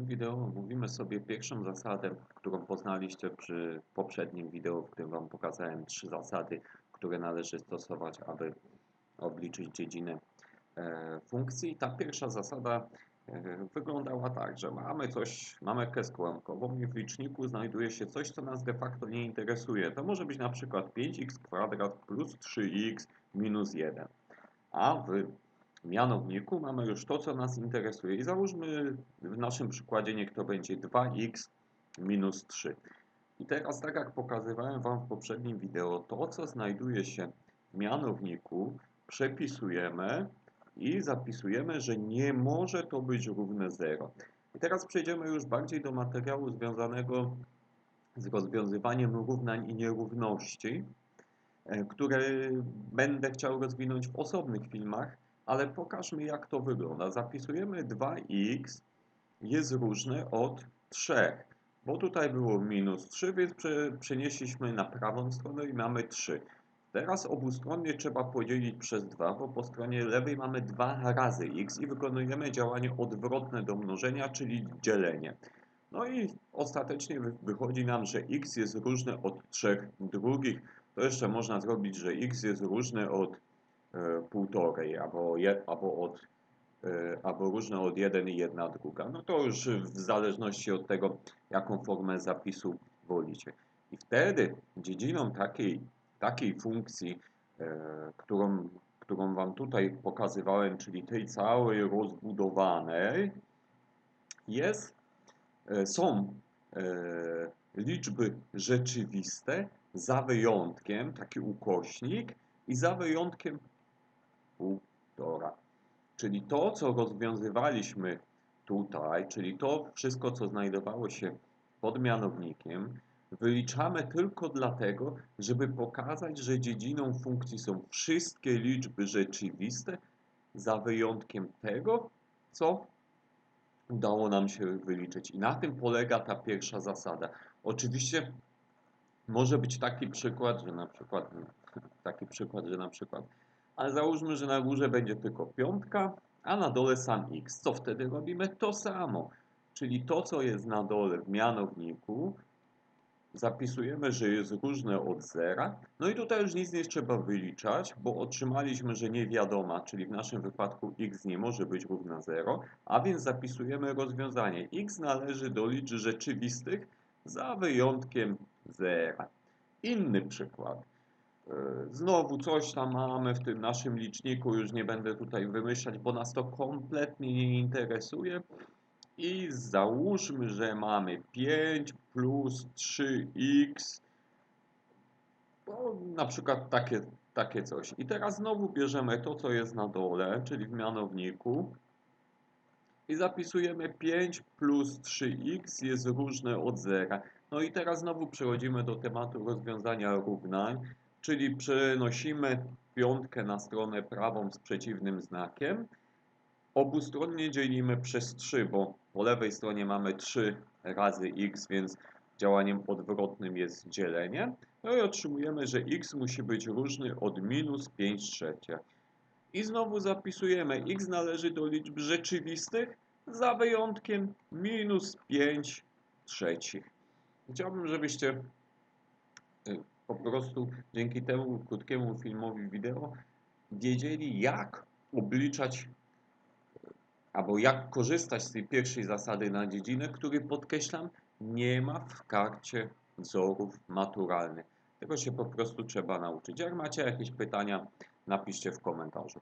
tym wideo omówimy sobie pierwszą zasadę, którą poznaliście przy poprzednim wideo, w którym Wam pokazałem trzy zasady, które należy stosować, aby obliczyć dziedzinę e, funkcji. Ta pierwsza zasada e, wyglądała tak, że mamy coś, mamy kreskę i w liczniku znajduje się coś, co nas de facto nie interesuje. To może być na przykład 5x kwadrat plus 3x minus 1. A w mianowniku mamy już to, co nas interesuje. I załóżmy w naszym przykładzie, niech to będzie 2x minus 3. I teraz, tak jak pokazywałem Wam w poprzednim wideo, to, co znajduje się w mianowniku, przepisujemy i zapisujemy, że nie może to być równe 0. I teraz przejdziemy już bardziej do materiału związanego z rozwiązywaniem równań i nierówności, e, które będę chciał rozwinąć w osobnych filmach, ale pokażmy jak to wygląda. Zapisujemy 2x jest różne od 3, bo tutaj było minus 3, więc przenieśliśmy na prawą stronę i mamy 3. Teraz obustronnie trzeba podzielić przez 2, bo po stronie lewej mamy 2 razy x i wykonujemy działanie odwrotne do mnożenia, czyli dzielenie. No i ostatecznie wychodzi nam, że x jest różne od 3 drugich. To jeszcze można zrobić, że x jest różne od półtorej albo, je, albo, od, e, albo różne od 1 i 1 druga. No to już w zależności od tego, jaką formę zapisu wolicie. I wtedy dziedziną takiej takiej funkcji, e, którą, którą Wam tutaj pokazywałem, czyli tej całej rozbudowanej, jest, e, są e, liczby rzeczywiste za wyjątkiem, taki ukośnik, i za wyjątkiem półtora. Czyli to, co rozwiązywaliśmy tutaj, czyli to wszystko, co znajdowało się pod mianownikiem, wyliczamy tylko dlatego, żeby pokazać, że dziedziną funkcji są wszystkie liczby rzeczywiste, za wyjątkiem tego, co udało nam się wyliczyć. I na tym polega ta pierwsza zasada. Oczywiście może być taki przykład, że na przykład taki przykład, że na przykład ale załóżmy, że na górze będzie tylko piątka, a na dole sam x. Co wtedy robimy? To samo. Czyli to, co jest na dole w mianowniku, zapisujemy, że jest różne od zera. No i tutaj już nic nie trzeba wyliczać, bo otrzymaliśmy, że niewiadoma, czyli w naszym wypadku x nie może być równa 0, a więc zapisujemy rozwiązanie. x należy do liczb rzeczywistych za wyjątkiem zera. Inny przykład. E, znowu coś tam mamy w tym naszym liczniku, już nie będę tutaj wymyślać, bo nas to kompletnie nie interesuje. I załóżmy, że mamy 5 plus 3x, no, na przykład takie, takie coś. I teraz znowu bierzemy to, co jest na dole, czyli w mianowniku i zapisujemy 5 plus 3x jest różne od zera. No i teraz znowu przechodzimy do tematu rozwiązania równań, czyli przenosimy piątkę na stronę prawą z przeciwnym znakiem Obustronnie dzielimy przez 3, bo po lewej stronie mamy 3 razy x, więc działaniem odwrotnym jest dzielenie. No i otrzymujemy, że x musi być różny od minus 5 trzecie. I znowu zapisujemy, x należy do liczb rzeczywistych, za wyjątkiem minus 5 trzecich. Chciałbym, żebyście y, po prostu dzięki temu krótkiemu filmowi wideo wiedzieli, jak obliczać albo jak korzystać z tej pierwszej zasady na dziedzinę, który podkreślam, nie ma w karcie wzorów maturalnych. Tego się po prostu trzeba nauczyć. Jak macie jakieś pytania, napiszcie w komentarzu.